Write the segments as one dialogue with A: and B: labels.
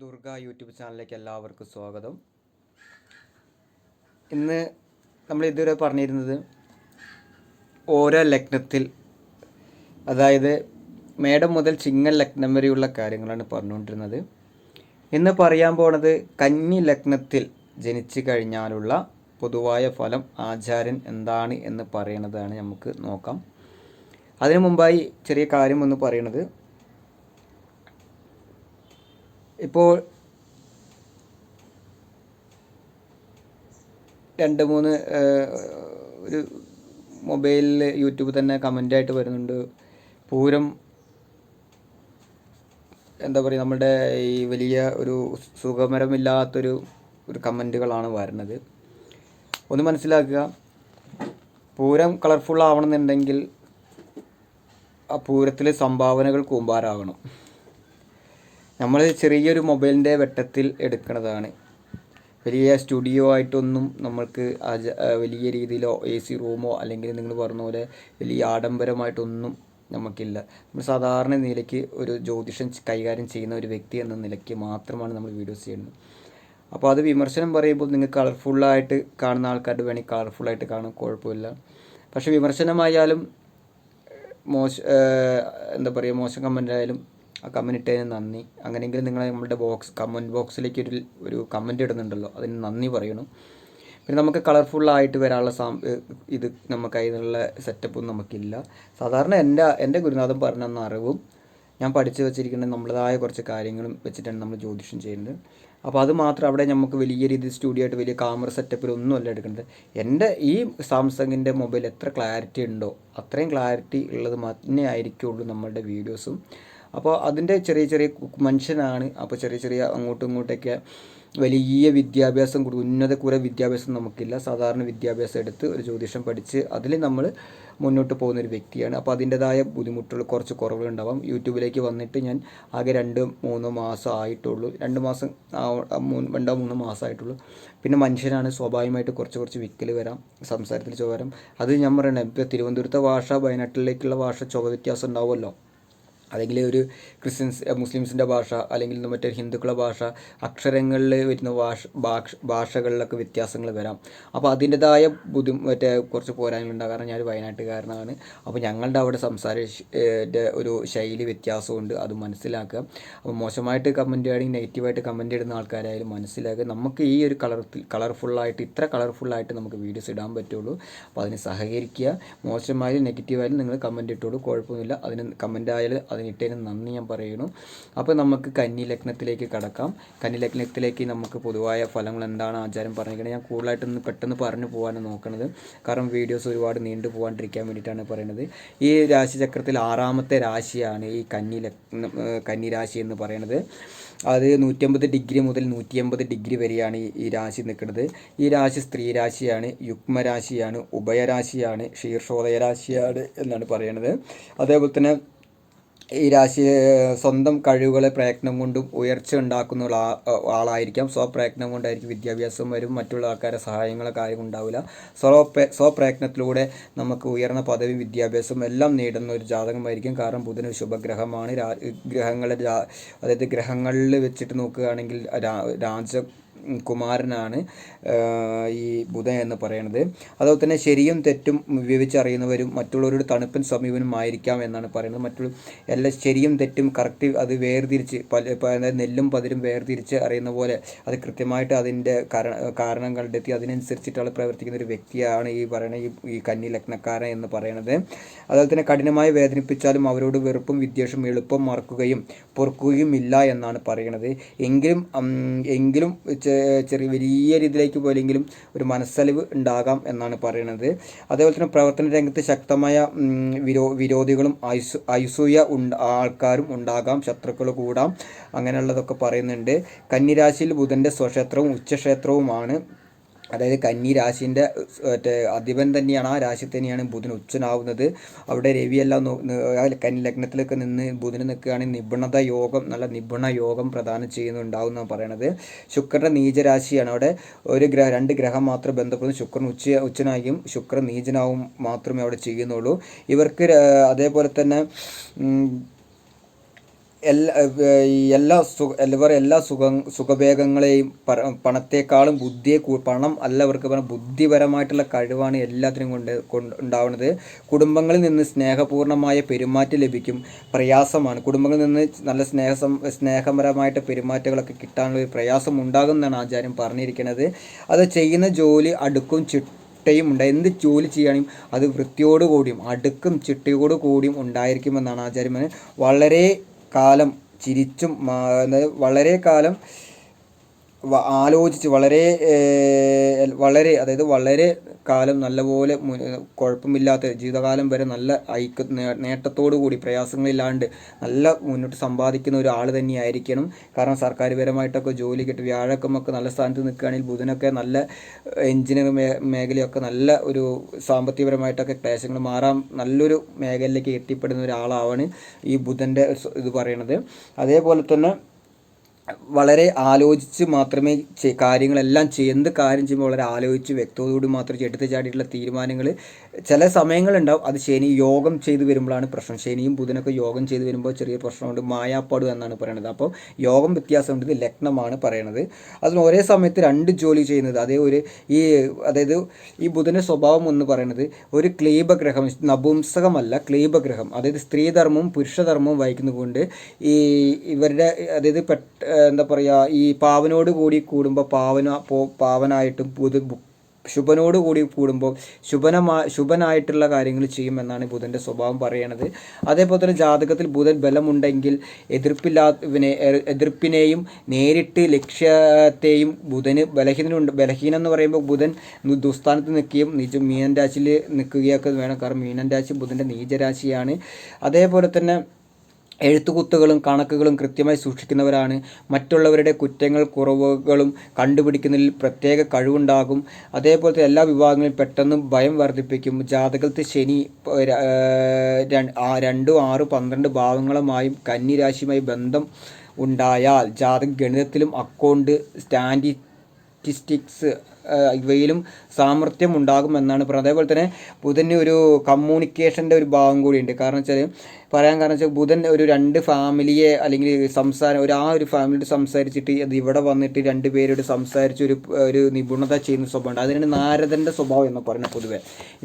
A: Durga YouTube ചാനലിലേക്ക് എല്ലാവർക്കും സ്വാഗതം. ഇന്ന് നമ്മൾ ഇതുവരെ പറഞ്ഞിരുന്നത് ഓരോ ലഗ്നത്തിൽ അതായത് മേടം മുതൽ ചിങ്ങൽ ലഗ്നം വരെയുള്ള കാര്യങ്ങളാണ് പറഞ്ഞുകൊണ്ടിരുന്നത്. ഇന്ന് പറയാൻ പോണത് കന്നി ലഗ്നത്തിൽ ജനിച്ചു കഴിഞ്ഞാലുള്ള പൊതുവായ ഫലം ആചാര്യൻ എന്താണ് എന്ന് പറയുന്നതാണ് നമുക്ക് നോക്കാം. അതിനു മുമ്പായി ചെറിയ കാര്യം ഒന്ന് പറയണത്. ഇപ്പോൾ രണ്ട് മൂന്ന് ഒരു മൊബൈലിൽ യൂട്യൂബ് തന്നെ കമന്റായിട്ട് വരുന്നുണ്ട്. പൂരം എന്താ പറയുക നമ്മുടെ ഈ വലിയ ഒരു സുഖമരമില്ലാത്തൊരു ഒരു കമന്റുകളാണ് വരുന്നത്. ഒന്ന് മനസ്സിലാക്കുക പൂരം കളർഫുൾ ആവണമെന്നുണ്ടെങ്കിൽ ആ പൂരത്തിലെ സംഭാവനകൾ കൂമ്പാരാകണം നമ്മൾ ചെറിയൊരു മൊബൈലിന്റെ വെട്ടത്തിൽ എടുക്കുന്നതാണ് വലിയ സ്റ്റുഡിയോ ആയിട്ടൊന്നും നമ്മൾക്ക് വലിയ രീതിയിലോ എ സി റൂമോ അല്ലെങ്കിൽ നിങ്ങൾ പറഞ്ഞ പോലെ വലിയ ആഡംബരമായിട്ടൊന്നും നമുക്കില്ല നമ്മൾ സാധാരണ നിലയ്ക്ക് ഒരു ജ്യോതിഷം കൈകാര്യം ചെയ്യുന്ന ഒരു വ്യക്തി എന്ന നിലയ്ക്ക് മാത്രമാണ് നമ്മൾ വീഡിയോസ് ചെയ്യുന്നത്. അപ്പോൾ അത് വിമർശനം പറയുമ്പോൾ നിങ്ങൾ കളർഫുള്ളായിട്ട് കാണുന്ന ആൾക്കാരുടെ വേണമെങ്കിൽ കളർഫുള്ളായിട്ട് കാണാൻ കുഴപ്പമില്ല. പക്ഷേ വിമർശനമായാലും മോശ എന്താ പറയുക മോശം കമന്റ് ആയാലും ആ കമന്റ് ഇട്ടതിന് നന്ദി. അങ്ങനെയെങ്കിലും നിങ്ങൾ നമ്മുടെ ബോക്സ് കമന്റ് ബോക്സിലേക്ക് ഒരു ഒരു കമന്റ് ഇടുന്നുണ്ടല്ലോ. അതിന് നന്ദി പറയണം. പിന്നെ നമുക്ക് കളർഫുള്ളായിട്ട് വരാനുള്ള സാം ഇത് നമുക്ക് അതിനുള്ള സെറ്റപ്പൊന്നും നമുക്കില്ല. സാധാരണ എന്റെ എന്റെ ഗുരുനാഥൻ പറഞ്ഞ അറിവും ഞാൻ പഠിച്ചു വെച്ചിരിക്കുന്ന നമ്മളതായ കുറച്ച് കാര്യങ്ങളും വെച്ചിട്ടാണ് നമ്മൾ ജ്യോതിഷം ചെയ്യുന്നത്. അപ്പോൾ അത് മാത്രം അവിടെ നമുക്ക് വലിയ രീതിയിൽ സ്റ്റുഡിയോ ആയിട്ട് വലിയ ക്യാമറ സെറ്റപ്പിലൊന്നുമല്ല എടുക്കുന്നത് എന്റെ ഈ സാംസങ്ങിന്റെ മൊബൈൽ എത്ര ക്ലാരിറ്റി ഉണ്ടോ അത്രയും ക്ലാരിറ്റി ഉള്ളത് മാത്രമേ ആയിരിക്കുള്ളൂ നമ്മളുടെ വീഡിയോസും അപ്പോൾ അതിന്റെ ചെറിയ ചെറിയ മനുഷ്യനാണ്. അപ്പോൾ ചെറിയ ചെറിയ അങ്ങോട്ടും ഇങ്ങോട്ടൊക്കെ വലിയ വിദ്യാഭ്യാസം കൊടുക്കും. ഉന്നത കുറെ വിദ്യാഭ്യാസം നമുക്കില്ല. സാധാരണ വിദ്യാഭ്യാസം എടുത്ത് ഒരു ജ്യോതിഷം പഠിച്ച് അതിൽ നമ്മൾ മുന്നോട്ട് പോകുന്ന ഒരു വ്യക്തിയാണ്. അപ്പോൾ അതിന്റെതായ ബുദ്ധിമുട്ടുകൾ കുറച്ച് കുറവുകളുണ്ടാവാം. യൂട്യൂബിലേക്ക് വന്നിട്ട് ഞാൻ ആകെ രണ്ട് മൂന്ന് മാസം ആയിട്ടുള്ളൂ. രണ്ട് മാസം രണ്ടോ മൂന്നോ മാസം ആയിട്ടുള്ളൂ. പിന്നെ മനുഷ്യനാണ്. സ്വാഭാവികമായിട്ട് കുറച്ച് കുറച്ച് വിക്കൽ വരാം. സംസാരത്തിൽ ചുവ വരാം അത് ഞാൻ പറയണേ ഇപ്പോൾ തിരുവനന്തപുരത്തെ ഭാഷ വയനാട്ടിലേക്കുള്ള ഭാഷ ചുവ വ്യത്യാസം ഉണ്ടാവുമല്ലോ. അല്ലെങ്കിൽ ഒരു ക്രിസ്ത്യൻസ് മുസ്ലിംസിന്റെ ഭാഷ അല്ലെങ്കിൽ മറ്റേ ഹിന്ദുക്കളുടെ ഭാഷ അക്ഷരങ്ങളിൽ വരുന്ന ഭാഷ ഭാഷ ഭാഷകളിലൊക്കെ വ്യത്യാസങ്ങൾ വരാം. അപ്പോൾ അതിന്റെതായ ബുദ്ധി മറ്റേ കുറച്ച് പോരായ്മയുണ്ടാകും കാരണം ഞാൻ വയനാട്ടുകാരനാണ്. അപ്പോൾ ഞങ്ങളുടെ അവിടെ സംസാര ഒരു ശൈലി വ്യത്യാസമുണ്ട്. അത് മനസ്സിലാക്കുക. അപ്പോൾ മോശമായിട്ട് കമന്റ് ആണെങ്കിൽ നെഗറ്റീവായിട്ട് കമന്റ് ഇടുന്ന ആൾക്കാരായാലും മനസ്സിലാക്കുക. നമുക്ക് ഈ ഒരു കളർ കളർഫുള്ളായിട്ട് ഇത്ര കളർഫുള്ളായിട്ട് നമുക്ക് വീഡിയോസ് ഇടാൻ പറ്റുള്ളൂ. അപ്പോൾ അതിന് സഹകരിക്കുക. മോശമായാലും നെഗറ്റീവായാലും നിങ്ങൾ കമന്റ് ഇട്ടോളൂ. കുഴപ്പമൊന്നുമില്ല. അതിന് കമന്റ് ആയാലും അതിനിട്ടതിന് നന്ദി ഞാൻ പറയുന്നു. അപ്പോൾ നമുക്ക് കന്നി ലഗ്നത്തിലേക്ക് കടക്കാം. കന്നി ലഗ്നത്തിലേക്ക് നമുക്ക് പൊതുവായ ഫലങ്ങൾ എന്താണ് ആചാരം പറഞ്ഞിരിക്കുന്നത് ഞാൻ കൂടുതലായിട്ടൊന്ന് പെട്ടെന്ന് പറഞ്ഞു പോകാനാണ് നോക്കുന്നത് കാരണം വീഡിയോസ് ഒരുപാട് നീണ്ടു പോകാണ്ടിരിക്കാൻ വേണ്ടിയിട്ടാണ് പറയുന്നത് ഈ രാശിചക്രത്തിൽ ആറാമത്തെ രാശിയാണ് ഈ കന്നി ലഗ്നം കന്നി രാശി എന്ന് പറയുന്നത് അത് നൂറ്റമ്പത് ഡിഗ്രി മുതൽ നൂറ്റി എൺപത് ഡിഗ്രി വരെയാണ് ഈ രാശി നിൽക്കുന്നത്. ഈ രാശി സ്ത്രീ രാശിയാണ് യുഗ്മരാശിയാണ് ഉഭയരാശിയാണ് ശീർഷോദയ രാശിയാണ് എന്നാണ് പറയുന്നത് അതേപോലെ തന്നെ ഈ രാശി സ്വന്തം കഴിവുകളെ പ്രയത്നം കൊണ്ടും ഉയർച്ച ഉണ്ടാക്കുന്ന ആളായിരിക്കാം. സ്വപ്രയത്നം കൊണ്ടായിരിക്കും വിദ്യാഭ്യാസം വരും. മറ്റുള്ള ആൾക്കാരെ സഹായങ്ങളോ കാര്യം ഉണ്ടാവില്ല. സ്വപ്ര സ്വപ്രയത്നത്തിലൂടെ നമുക്ക് ഉയർന്ന പദവി വിദ്യാഭ്യാസം എല്ലാം നേടുന്ന ഒരു ജാതകമായിരിക്കും. കാരണം ബുധന് ശുഭഗ്രഹമാണ്. രാ ഗ്രഹങ്ങളെ അതായത് ഗ്രഹങ്ങളിൽ വെച്ചിട്ട് നോക്കുകയാണെങ്കിൽ രാജ കുമാരനാണ് ഈ ബുധൻ എന്ന് പറയുന്നത് അതുപോലെ തന്നെ ശരിയും തെറ്റും വിവരിച്ചറിയുന്നവരും മറ്റുള്ളവരുടെ തണുപ്പൻ സമീപനം ആയിരിക്കാം എന്നാണ് പറയുന്നത്. മറ്റുള്ള എല്ലാ ശരിയും തെറ്റും കറക്റ്റ് അത് വേർതിരിച്ച് പല നെല്ലും പതിരും വേർതിരിച്ച് അറിയുന്ന പോലെ അത് കൃത്യമായിട്ട് അതിന്റെ കാരണ കാരണം കണ്ടെത്തി അതിനനുസരിച്ചിട്ട് ആൾ പ്രവർത്തിക്കുന്ന ഒരു വ്യക്തിയാണ് ഈ പറയുന്ന ഈ ഈ കന്നി ലഗ്നക്കാരൻ എന്ന് പറയുന്നത് അതുപോലെ തന്നെ കഠിനമായി വേദനിപ്പിച്ചാലും അവരോട് വെറുപ്പും വിദ്വേഷം എളുപ്പം മറക്കുകയും പൊറുക്കുകയും ഇല്ല എന്നാണ് പറയുന്നത് എങ്കിലും എങ്കിലും ചെറിയ വലിയ രീതിയിലേക്ക് പോലെങ്കിലും ഒരു മനസ്സലിവ് ഉണ്ടാകാം എന്നാണ് പറയുന്നത്. അതേപോലെ തന്നെ പ്രവർത്തന രംഗത്ത് ശക്തമായ വിരോ വിരോധികളും ഐസു ഐസൂയ ഉണ്ട് ആൾക്കാരും ഉണ്ടാകാം ശത്രുക്കൾ കൂടാം അങ്ങനെയുള്ളതൊക്കെ പറയുന്നുണ്ട്. കന്നിരാശിയിൽ ബുധന്റെ സ്വക്ഷേത്രവും ഉച്ചക്ഷേത്രവുമാണ് അതായത് കന്നി രാശിന്റെ മറ്റേ അധിപൻ തന്നെയാണ് ആ രാശി തന്നെയാണ് ബുധൻ ഉച്ചനാവുന്നത്. അവിടെ രവിയെല്ലാം കന്നി ലഗ്നത്തിലൊക്കെ നിന്ന് ബുധന് നിൽക്കുകയാണെങ്കിൽ നിപുണത യോഗം നല്ല നിപുണ യോഗം പ്രദാനം ചെയ്യുന്നുണ്ടാവും എന്നാണ് പറയണത്. ശുക്രന്റെ നീചരാശിയാണ്. അവിടെ ഒരു ഗ്രഹ രണ്ട് ഗ്രഹം മാത്രം ബന്ധപ്പെടുന്നു. ശുക്രൻ ഉച്ച ഉച്ചനായും ശുക്രൻ നീചനാവും മാത്രമേ അവിടെ ചെയ്യുന്നുള്ളൂ. ഇവർക്ക് അതേപോലെ തന്നെ എല്ലാ എല്ലാ സുഖ എല്ലാ സുഖ സുഖഭേഗങ്ങളെയും പണത്തെക്കാളും ബുദ്ധിയെ പണം അല്ല അവർക്ക് പറഞ്ഞ ബുദ്ധിപരമായിട്ടുള്ള കഴിവാണ് എല്ലാത്തിനും കൊണ്ട് കൊണ്ട് ഉണ്ടാവുന്നത്. കുടുംബങ്ങളിൽ നിന്ന് സ്നേഹപൂർണമായ പെരുമാറ്റം ലഭിക്കും. പ്രയാസമാണ്. കുടുംബങ്ങളിൽ നിന്ന് നല്ല സ്നേഹ സ്നേഹപരമായിട്ട് പെരുമാറ്റങ്ങളൊക്കെ കിട്ടാനുള്ള ഒരു പ്രയാസം ഉണ്ടാകുമെന്നാണ് ആചാര്യം പറഞ്ഞിരിക്കുന്നത്. അത് ചെയ്യുന്ന ജോലി അടുക്കും ചിട്ട ചിട്ടയും ഉണ്ട്. എന്ത് ജോലി ചെയ്യാനും അത് വൃത്തിയോടുകൂടിയും അടുക്കും ചിട്ടയോടുകൂടിയും ഉണ്ടായിരിക്കുമെന്നാണ് ആചാര്യം വളരെ കാലം ചിരിച്ചും വളരെ കാലം ആലോചിച്ച് വളരെ വളരെ അതായത് വളരെ കാലം നല്ലപോലെ കുഴപ്പമില്ലാത്ത ജീവിതകാലം വരെ നല്ല ഐക്യ നേട്ടത്തോടു കൂടി പ്രയാസങ്ങളില്ലാണ്ട് നല്ല മുന്നോട്ട് സമ്പാദിക്കുന്ന ഒരാൾ തന്നെയായിരിക്കണം. കാരണം സർക്കാർ പരമായിട്ടൊക്കെ ജോലി കിട്ടി വ്യാഴക്കമൊക്കെ നല്ല സ്ഥാനത്ത് നിൽക്കുകയാണെങ്കിൽ ബുധനൊക്കെ നല്ല എഞ്ചിനീയർ മേ മേഖലയൊക്കെ നല്ല ഒരു സാമ്പത്തികപരമായിട്ടൊക്കെ ക്ലേശങ്ങൾ മാറാൻ നല്ലൊരു മേഖലയിലേക്ക് എത്തിപ്പെടുന്ന ഒരാളാണ് ഈ ബുധന്റെ ഇത് പറയണത് അതേപോലെ തന്നെ വളരെ ആലോചിച്ച് മാത്രമേ കാര്യങ്ങളെല്ലാം ചെയ്യ കാര്യം ചെയ്യുമ്പോൾ വളരെ ആലോചിച്ച് വ്യക്തതയോടുകൂടി മാത്രം എടുത്ത് ചാടിയിട്ടുള്ള തീരുമാനങ്ങൾ ചില സമയങ്ങളുണ്ടാവും. അത് ശനി യോഗം ചെയ്ത് വരുമ്പോഴാണ് പ്രശ്നം. ശനിയും ബുധനൊക്കെ യോഗം ചെയ്ത് വരുമ്പോൾ ചെറിയ പ്രശ്നമുണ്ട്. മായാപ്പാട് എന്നാണ് പറയുന്നത് അപ്പോൾ യോഗം വ്യത്യാസമുണ്ട്. ഇത് ലഗ്നമാണ് പറയണത്. അതിന് ഒരേ സമയത്ത് രണ്ട് ജോലി ചെയ്യുന്നത്. അതേ ഒരു ഈ അതായത് ഈ ബുധന്റെ സ്വഭാവം എന്ന് പറയുന്നത് ഒരു ക്ലീബഗ്രഹം നപുംസകമല്ല ക്ലീബഗ്രഹം അതായത് സ്ത്രീധർമ്മവും പുരുഷധർമ്മവും വഹിക്കുന്നതുകൊണ്ട് ഈ ഇവരുടെ അതായത് പെട്ട എന്താ പറയുക ഈ പാവനോട് കൂടി കൂടുമ്പോൾ പാവന പാവനായിട്ടും പുതു ശുഭനോട് കൂടി കൂടുമ്പോൾ ശുഭനമാ ശുഭനായിട്ടുള്ള കാര്യങ്ങൾ ചെയ്യുമെന്നാണ് ബുധന്റെ സ്വഭാവം പറയണത്. അതേപോലെ തന്നെ ജാതകത്തിൽ ബുധൻ ബലമുണ്ടെങ്കിൽ എതിർപ്പില്ലാത്തവിനെ എതിർപ്പിനെയും നേരിട്ട് ലക്ഷ്യത്തെയും ബുധന് ബലഹീനുണ്ട് ബലഹീനം എന്ന് പറയുമ്പോൾ ബുധൻ ദുസ്ഥാനത്ത് നിൽക്കുകയും നിജ മീനൻ രാശിയിൽ നിൽക്കുകയൊക്കെ വേണം. കാരണം മീനൻ രാശി ബുധന്റെ നീചരാശിയാണ്. അതേപോലെ തന്നെ എഴുത്തുകുത്തുകളും കണക്കുകളും കൃത്യമായി സൂക്ഷിക്കുന്നവരാണ്. മറ്റുള്ളവരുടെ കുറ്റങ്ങൾ കുറവുകളും കണ്ടുപിടിക്കുന്നതിൽ പ്രത്യേക കഴിവുണ്ടാകും. അതേപോലത്തെ എല്ലാ വിഭാഗങ്ങളിലും പെട്ടെന്ന് ഭയം വർദ്ധിപ്പിക്കും. ജാതകത്തിൽ ശനി രണ്ടും ആറ് പന്ത്രണ്ട് ഭാവങ്ങളുമായും കന്നിരാശിയുമായി ബന്ധം ഉണ്ടായാൽ ജാതക ഗണിതത്തിലും അക്കൗണ്ട് സ്റ്റാറ്റിസ്റ്റിക്സ് ഇവയിലും സാമർഥ്യം ഉണ്ടാകുമെന്നാണ് പറയുന്നത് അതേപോലെ തന്നെ ബുധന് ഒരു കമ്മ്യൂണിക്കേഷന്റെ ഒരു ഭാഗം കൂടിയുണ്ട്. കാരണം വെച്ചാൽ പറയാൻ കാരണം വെച്ചാൽ ബുധൻ ഒരു രണ്ട് ഫാമിലിയെ അല്ലെങ്കിൽ സംസാരം ഒരു ആ ഒരു ഫാമിലിയോട് സംസാരിച്ചിട്ട് അത് ഇവിടെ വന്നിട്ട് രണ്ട് പേരോട് സംസാരിച്ച് ഒരു ഒരു നിപുണത ചെയ്യുന്ന സ്വഭാവമുണ്ട്. അതിനാണ് നാരദന്റെ സ്വഭാവം എന്ന് പറയുന്നത് പൊതുവേ.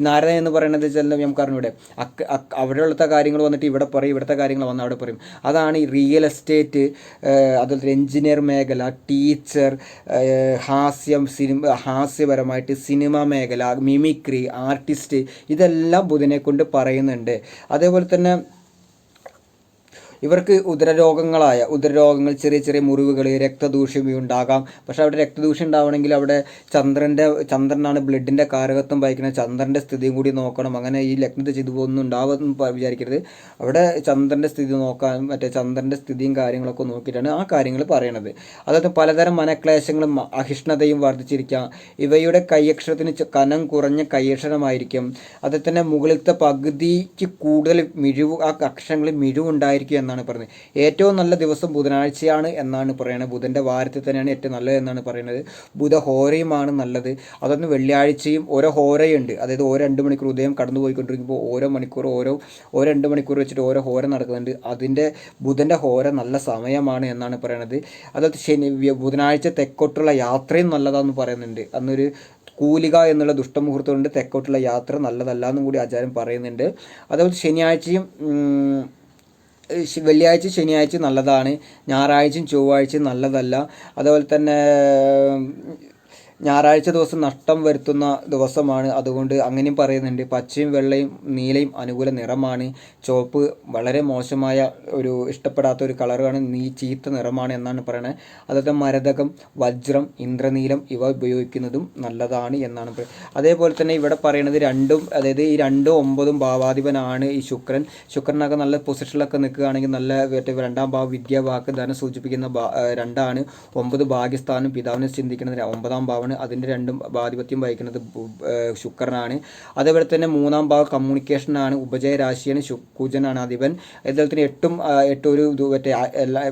A: നാരദൻ എന്ന് പറയുന്നത് വെച്ചാൽ നമുക്ക് അറിഞ്ഞൂടെ? അക്ക് അവിടെയുള്ള കാര്യങ്ങൾ വന്നിട്ട് ഇവിടെ പറയും ഇവിടുത്തെ കാര്യങ്ങൾ വന്ന് അവിടെ പറയും. അതാണ് ഈ റിയൽ എസ്റ്റേറ്റ് അതുപോലെ എഞ്ചിനീയർ മേഖല ടീച്ചർ ഹാസ്യം സിനിമ ഹാസ്യപരമായിട്ട് സിനിമ മേഖല മിമിക്രി ആർട്ടിസ്റ്റ് ഇതെല്ലാം ബുധനെ കൊണ്ട് പറയുന്നുണ്ട്. അതേപോലെ തന്നെ ഇവർക്ക് ഉദരരോഗങ്ങളായ ഉദരരോഗങ്ങൾ ചെറിയ ചെറിയ മുറിവുകൾ രക്തദൂഷ്യം ഉണ്ടാകാം. പക്ഷേ അവിടെ രക്തദൂഷ്യം ഉണ്ടാവണമെങ്കിൽ അവിടെ ചന്ദ്രന്റെ ചന്ദ്രനാണ് ബ്ലഡിന്റെ കാരകത്വം വഹിക്കുന്നത് ചന്ദ്രന്റെ സ്ഥിതിയും കൂടി നോക്കണം. അങ്ങനെ ഈ ലഗ്നത ചെയ്തു പോകുന്നു ഉണ്ടാവുമെന്ന് വിചാരിക്കരുത്. അവിടെ ചന്ദ്രന്റെ സ്ഥിതി നോക്കാൻ മറ്റേ ചന്ദ്രന്റെ സ്ഥിതിയും കാര്യങ്ങളൊക്കെ നോക്കിയിട്ടാണ് ആ കാര്യങ്ങൾ പറയണത്. അതായത് പലതരം മനക്ലേശങ്ങളും അഹിഷ്ണതയും വർദ്ധിച്ചിരിക്കാം. ഇവയുടെ കൈയക്ഷരത്തിന് കനം കുറഞ്ഞ കൈയക്ഷരമായിരിക്കും. അതിൽ തന്നെ മുകളിലത്തെ പകുതിക്ക് കൂടുതൽ മിഴിവ് ആ അക്ഷരങ്ങളിൽ മിഴിവുണ്ടായിരിക്കും എന്നാണ് പറയുന്നത്. ഏറ്റവും നല്ല ദിവസം ബുധനാഴ്ചയാണ് എന്നാണ് പറയുന്നത് ബുധന്റെ വാരത്തിൽ തന്നെയാണ് ഏറ്റവും നല്ലത് എന്നാണ് പറയുന്നത്. ബുധ ഹോരയുമാണ് നല്ലത്. അതൊന്ന് വെള്ളിയാഴ്ചയും ഓരോ ഹോരയുണ്ട്. അതായത് ഓരോ രണ്ട് മണിക്കൂർ ഉദയം കടന്നു പോയിക്കൊണ്ടിരിക്കുമ്പോൾ ഓരോ മണിക്കൂർ ഓരോ ഓരോ രണ്ട് മണിക്കൂർ വെച്ചിട്ട് ഓരോ ഹോര നടക്കുന്നുണ്ട്. അതിന്റെ ബുധന്റെ ഹോര നല്ല സമയമാണ് എന്നാണ് പറയുന്നത് അതായത് ശനി ബുധനാഴ്ച തെക്കോട്ടുള്ള യാത്രയും നല്ലതാണെന്ന് പറയുന്നുണ്ട്. അന്നൊരു കൂലിക എന്നുള്ള ദുഷ്ടമുഹൂർത്തമുണ്ട്. തെക്കോട്ടുള്ള യാത്ര നല്ലതല്ല എന്നും കൂടി ആചാരം പറയുന്നുണ്ട്. അതുപോലെ ശനിയാഴ്ചയും വെള്ളിയാഴ്ച ശനിയാഴ്ച നല്ലതാണ്. ഞായറാഴ്ചയും ചൊവ്വാഴ്ചയും നല്ലതല്ല. അതുപോലെ തന്നെ ഞായറാഴ്ച ദിവസം നഷ്ടം വരുത്തുന്ന ദിവസമാണ്. അതുകൊണ്ട് അങ്ങനെയും പറയുന്നുണ്ട്. പച്ചയും വെള്ളയും നീലയും അനുകൂല നിറമാണ്. ചുവപ്പ് വളരെ മോശമായ ഒരു ഇഷ്ടപ്പെടാത്ത ഒരു കളറാണ് നീ ചീത്ത നിറമാണ് എന്നാണ് പറയുന്നത് അതുപോലെ മരതകം വജ്രം ഇന്ദ്രനീലം ഇവ ഉപയോഗിക്കുന്നതും നല്ലതാണ് എന്നാണ് പറയുന്നത് അതേപോലെ തന്നെ ഇവിടെ പറയുന്നത് രണ്ടും അതായത് ഈ രണ്ടും ഒമ്പതും ഭാവാധിപനാണ് ഈ ശുക്രൻ. ശുക്രനൊക്കെ നല്ല പൊസിഷനിലൊക്കെ നിൽക്കുകയാണെങ്കിൽ നല്ല രണ്ടാം ഭാവ വിദ്യാവാക്ക് ധനം സൂചിപ്പിക്കുന്ന രണ്ടാണ്. ഒമ്പത് ഭാഗ്യസ്ഥാനം പിതാവിനെ ചിന്തിക്കുന്നത് ഒമ്പതാം ഭാവം ഭാവമാണ് അതിന്റെ രണ്ടും ആധിപത്യം വഹിക്കുന്നത് ശുക്രനാണ്. അതേപോലെ തന്നെ മൂന്നാം ഭാഗം കമ്മ്യൂണിക്കേഷനാണ് ഉപജയ രാശിയാണ് കുജനാണ് അധിപൻ. അതുപോലെ തന്നെ എട്ടും എട്ട് ഒരു മറ്റേ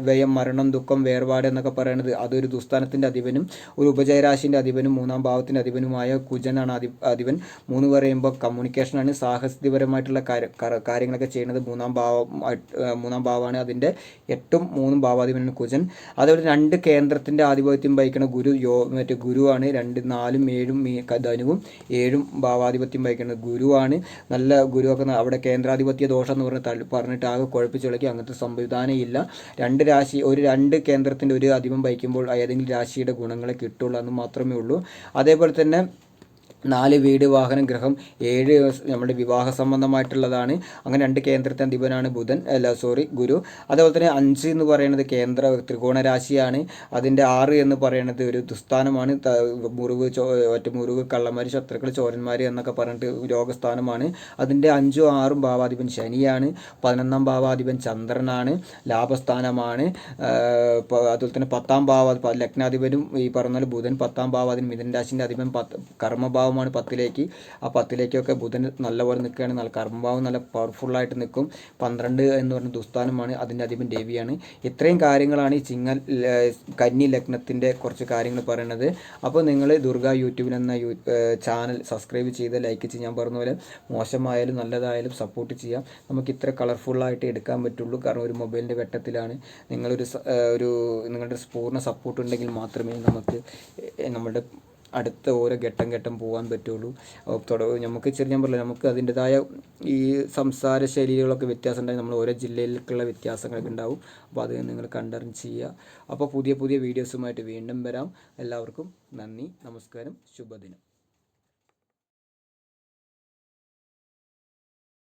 A: വ്യയം മരണം ദുഃഖം വേർപാട് എന്നൊക്കെ പറയുന്നത് അതൊരു ദുസ്ഥാനത്തിന്റെ അധിപനും ഒരു ഉപജയരാശിന്റെ അധിപനും മൂന്നാം ഭാവത്തിന്റെ അധിപനുമായ കുജനാണ് അധി അധിപൻ. മൂന്ന് പറയുമ്പോൾ കമ്മ്യൂണിക്കേഷനാണ് സാഹസികപരമായിട്ടുള്ള കാര്യ കാര്യങ്ങളൊക്കെ ചെയ്യുന്നത് മൂന്നാം ഭാവം മൂന്നാം ഭാവമാണ്. അതിന്റെ എട്ടും മൂന്നും ഭാവാധിപനാണ് കുജൻ. അതേപോലെ രണ്ട് കേന്ദ്രത്തിന്റെ ആധിപത്യം വഹിക്കുന്ന ഗുരു യോ മറ്റേ ഗുരുവാണ് രണ്ട് നാലും ഏഴും ധനുവും ഏഴും ഭാവാധിപത്യം വഹിക്കുന്നത് ഗുരുവാണ്. നല്ല ഗുരുവൊക്കെ അവിടെ കേന്ദ്രാധിപത്യ ദോഷം എന്ന് പറഞ്ഞ് തള്ളി പറഞ്ഞിട്ട് ആകെ കുഴപ്പിച്ചുളക്കി അങ്ങനത്തെ സംവിധാനം ഇല്ല. രണ്ട് രാശി ഒരു രണ്ട് കേന്ദ്രത്തിന്റെ ഒരു അധിപം വഹിക്കുമ്പോൾ ഏതെങ്കിലും രാശിയുടെ ഗുണങ്ങളെ കിട്ടുള്ളൂ എന്ന് മാത്രമേ ഉള്ളൂ. അതേപോലെ തന്നെ നാല് വീട് വാഹനം ഗ്രഹം ഏഴ് നമ്മുടെ വിവാഹ സംബന്ധമായിട്ടുള്ളതാണ്. അങ്ങനെ രണ്ട് കേന്ദ്രത്തെ അധിപനാണ് ബുധൻ അല്ല സോറി ഗുരു. അതുപോലെ തന്നെ അഞ്ച് എന്ന് പറയുന്നത് കേന്ദ്ര ത്രികോണ രാശിയാണ്. അതിന്റെ ആറ് എന്ന് പറയുന്നത് ഒരു ദുസ്ഥാനമാണ്. മുറിവ് ചോ ഒറ്റ മുറിവ് കള്ളന്മാർ ശത്രുക്കൾ ചോരന്മാർ എന്നൊക്കെ പറഞ്ഞിട്ട് രോഗസ്ഥാനമാണ്. അതിന്റെ അഞ്ചും ആറും ഭാവാധിപൻ ശനിയാണ്. പതിനൊന്നാം ഭാവാധിപൻ ചന്ദ്രനാണ്. ലാഭസ്ഥാനമാണ്. അതുപോലെ തന്നെ പത്താം ഭാവ പ- ലഗ്നാധിപനും ഈ പറഞ്ഞ പോലെ ബുധൻ പത്താം ഭാവാധിപൻ മിഥുൻ രാശിന്റെ അധിപൻ പത്ത് കർമ്മഭാവമാണ് പത്തിലേക്ക്. ആ പത്തിലേക്കൊക്കെ ബുധൻ നല്ലപോലെ നിൽക്കുകയാണ്. നല്ല കർമ്മഭാവം നല്ല പവർഫുള്ളായിട്ട് നിൽക്കും. പന്ത്രണ്ട് എന്ന് പറഞ്ഞ ദുസ്ഥാനമാണ് അതിന്റെ അധിപൻ രവിയാണ് ഇത്രയും കാര്യങ്ങളാണ് ഈ ചിങ്ങൽ കന്നി ലഗ്നത്തിന്റെ കുറച്ച് കാര്യങ്ങൾ പറയുന്നത് അപ്പോൾ നിങ്ങൾ ദുർഗ യൂട്യൂബിൽ എന്ന യൂ ചാനൽ സബ്സ്ക്രൈബ് ചെയ്ത് ലൈക്ക് ചെയ്ത് ഞാൻ പറഞ്ഞ പോലെ മോശമായാലും നല്ലതായാലും സപ്പോർട്ട് ചെയ്യാം. നമുക്ക് ഇത്ര കളർഫുള്ളായിട്ട് എടുക്കാൻ പറ്റുള്ളൂ. കാരണം ഒരു മൊബൈലിന്റെ വെട്ടത്തിലാണ്. നിങ്ങളൊരു ഒരു നിങ്ങളുടെ പൂർണ സപ്പോർട്ട് ഉണ്ടെങ്കിൽ മാത്രമേ നമുക്ക് നമ്മുടെ അടുത്ത ഓരോ ഘട്ടം ഘട്ടം പോകാൻ പറ്റുള്ളൂ. അപ്പോൾ തുട നമുക്ക് ചെറിയ ഞാൻ പറഞ്ഞില്ല നമുക്ക് അതിന്റെതായ ഈ സംസാര ശൈലികളൊക്കെ വ്യത്യാസം ഉണ്ടായി. നമ്മൾ ഓരോ ജില്ലയിലേക്കുള്ള വ്യത്യാസങ്ങളൊക്കെ ഉണ്ടാവും. അപ്പോൾ അത് നിങ്ങൾ കണ്ടറിഞ്ഞ് ചെയ്യുക അപ്പോൾ പുതിയ പുതിയ വീഡിയോസുമായിട്ട് വീണ്ടും വരാം. എല്ലാവർക്കും നന്ദി നമസ്കാരം ശുഭദിനം.